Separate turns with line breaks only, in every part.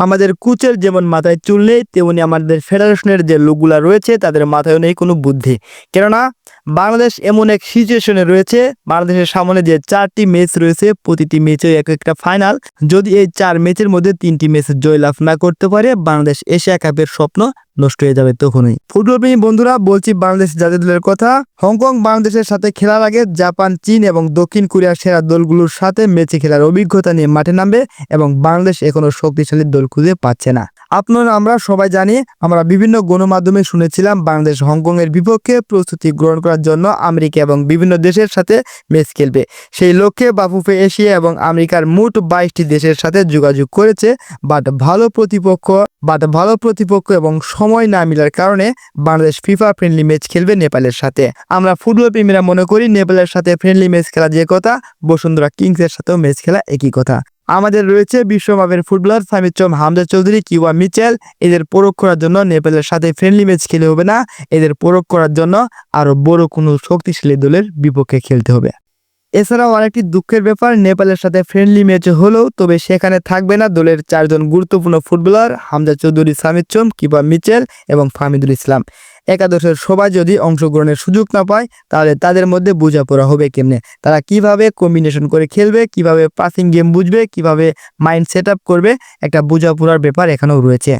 আমাদের কুচের যেমন মাথায় চুল নেই, তেমনি আমাদের ফেডারেশনের যে লোকগুলা রয়েছে, তাদের মাথায় নেই কোনো বুদ্ধি। কেননা বাংলাদেশ এমন এক সিচুয়েশনে রয়েছে, বাংলাদেশের সামনে যে চারটি ম্যাচ রয়েছে, প্রতিটি ম্যাচে এক একটা ফাইনাল যদি এই চার ম্যাচের মধ্যে তিনটি ম্যাচ জয়লাভ না করতে পারে, বাংলাদেশ এশিয়া কাপের স্বপ্ন নষ্ট হয়ে যাবে তখনই। ফুটবল প্রেমী বন্ধুরা, বলছি বাংলাদেশ জাতীয় দলের কথা। হংকং বাংলাদেশের সাথে খেলার আগে জাপান, চীন এবং দক্ষিণ কোরিয়ার সেরা দলগুলোর সাথে ম্যাচে খেলার অভিজ্ঞতা নিয়ে মাঠে নামবে এবং বাংলাদেশ এখনও শক্তিশালী দল খুঁজে পাচ্ছে না। আপনারা, আমরা সবাই জানি, আমরা বিভিন্ন গণমাধ্যমে শুনেছিলাম বাংলাদেশ হংকং এর বিপক্ষে প্রস্তুতি গ্রহণ করার জন্য আমেরিকা এবং বিভিন্ন দেশের সাথে ম্যাচ খেলবে। সেই লক্ষ্যে বাফুফে এশিয়া এবং আমেরিকার মোট বাইশটি দেশের সাথে যোগাযোগ করেছে, বাট ভালো প্রতিপক্ষ, বাট ভালো প্রতিপক্ষ এবং সময় না মিলার কারণে বাংলাদেশ ফিফা ফ্রেন্ডলি ম্যাচ খেলবে নেপালের সাথে। আমরা ফুটবল প্রেমীরা মনে করি, নেপালের সাথে ফ্রেন্ডলি ম্যাচ খেলা যে কথা, বসুন্ধরা কিংসের সাথেও ম্যাচ খেলা একই কথা। আমাদের রয়েছে বিশ্বমাপের ফুটবলার সামিদ চম হামজা চৌধুরী কিউয়া মিচেল। এদের পরখ করার জন্য নেপালের সাথে ফ্রেন্ডলি ম্যাচ খেলে হবে না। এদের পরখ করার জন্য আরও বড় কোনো শক্তিশালী দলের বিপক্ষে খেলতে হবে। এছাড়াও আরেকটি দুঃখের ব্যাপার, নেপালের সাথে ফ্রেন্ডলি ম্যাচ হলেও তবে সেখানে থাকবে না দলের চারজন গুরুত্বপূর্ণ ফুটবলার হামজা চৌধুরী সামিদ চম কিবা মিচেল এবং ফামিদুল ইসলাম। একাদশের সবাই যদি অংশগ্রহণের সুযোগ না পায়, তাহলে তাদের মধ্যে বোঝাপড়া হবে কেমনে? তারা কীভাবে কম্বিনেশন করে খেলবে, কীভাবে পাসিং গেম বুঝবে, কীভাবে মাইন্ড সেট করবে, একটা বোঝাপড়ার ব্যাপার এখানেও রয়েছে।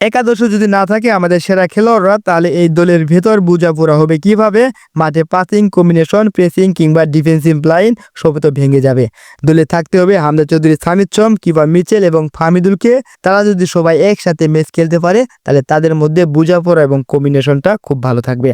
একাদশ যদি না থাকে আমাদের সেরা খেলোয়াড়রা, তাহলে এই দলের ভেতর বোঝাপড়া হবে কীভাবে? মাঠে পাসিং কম্বিনেশন প্রেসিং কিংবা ডিফেন্সিভ লাইন সবই তো ভেঙে যাবে। দলে থাকতে হবে হামদা চৌধুরী, সামিদ চম কিংবা মিচেল এবং ফামিদুলকে তারা যদি সবাই একসাথে ম্যাচ খেলতে পারে, তাহলে তাদের মধ্যে বোঝাপড়া এবং কম্বিনেশনটা খুব ভালো থাকবে।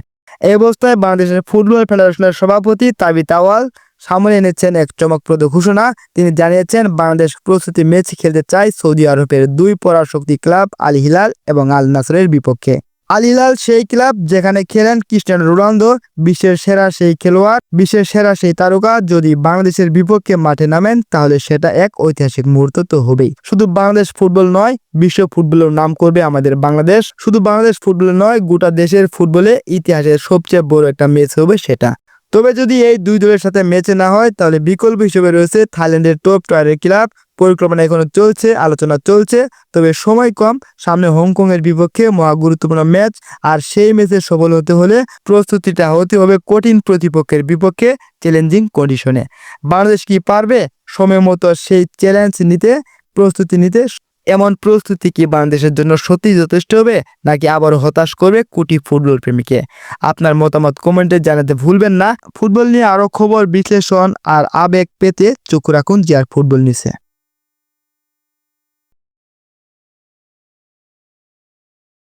এই অবস্থায় বাংলাদেশের ফুটবল ফেডারেশনের সভাপতি তাবি তাওয়াল সামনে এনেছেন এক চমকপ্রদ ঘোষণা। তিনি জানিয়েছেন, বাংলাদেশ প্রস্তুতি ম্যাচ খেলতে চায় সৌদি আরবের দুই পরাশক্তি ক্লাব আল হিলাল এবং আল নাসরের বিপক্ষে। আল হিলাল সেই ক্লাব যেখানে খেলেন ক্রিস্টিয়ানো রোনালদো, বিশ্বের সেরা সেই খেলোয়াড়, বিশ্বের সেরা সেই তারকা। যদি বাংলাদেশের বিপক্ষে মাঠে নামেন, তাহলে সেটা এক ঐতিহাসিক মুহূর্ত তো হবেই। শুধু বাংলাদেশ ফুটবল নয়, বিশ্ব ফুটবলের নাম করবে আমাদের বাংলাদেশ। শুধু বাংলাদেশ ফুটবল নয়, গোটা দেশের ফুটবলে ইতিহাসের সবচেয়ে বড় একটা ম্যাচ হবে সেটা। তবে যদি এই দুই দলের সাথে ম্যাচে না হয়, তাহলে বিকল্প হিসেবে রয়েছে থাইল্যান্ডের টপ টয়ারের ক্লাব পরিকল্পনা এখনও চলছে, আলোচনা চলছে, তবে সময় কম। সামনে হংকং এর বিপক্ষে মহা গুরুত্বপূর্ণ ম্যাচ আর সেই ম্যাচে সফল হতে হলে প্রস্তুতিটা হতে হবে কঠিন প্রতিপক্ষের বিপক্ষে চ্যালেঞ্জিং কন্ডিশনে বাংলাদেশ কি পারবে? সময় মতো সেই চ্যালেঞ্জ নিতে, প্রস্তুতি নিতে এমন প্রস্তুতি কি বাংলাদেশের জন্য সত্যি যথেষ্ট হবে, নাকি আবারও হতাশ করবে কুটি ফুটবল প্রেমীকে? আপনার মতামত কমেন্টে জানাতে ভুলবেন না। ফুটবল নিয়ে আরও খবর, বিশ্লেষণ আর আবেগ পেতে চোখ রাখুন জিয়ার ফুটবল নিচে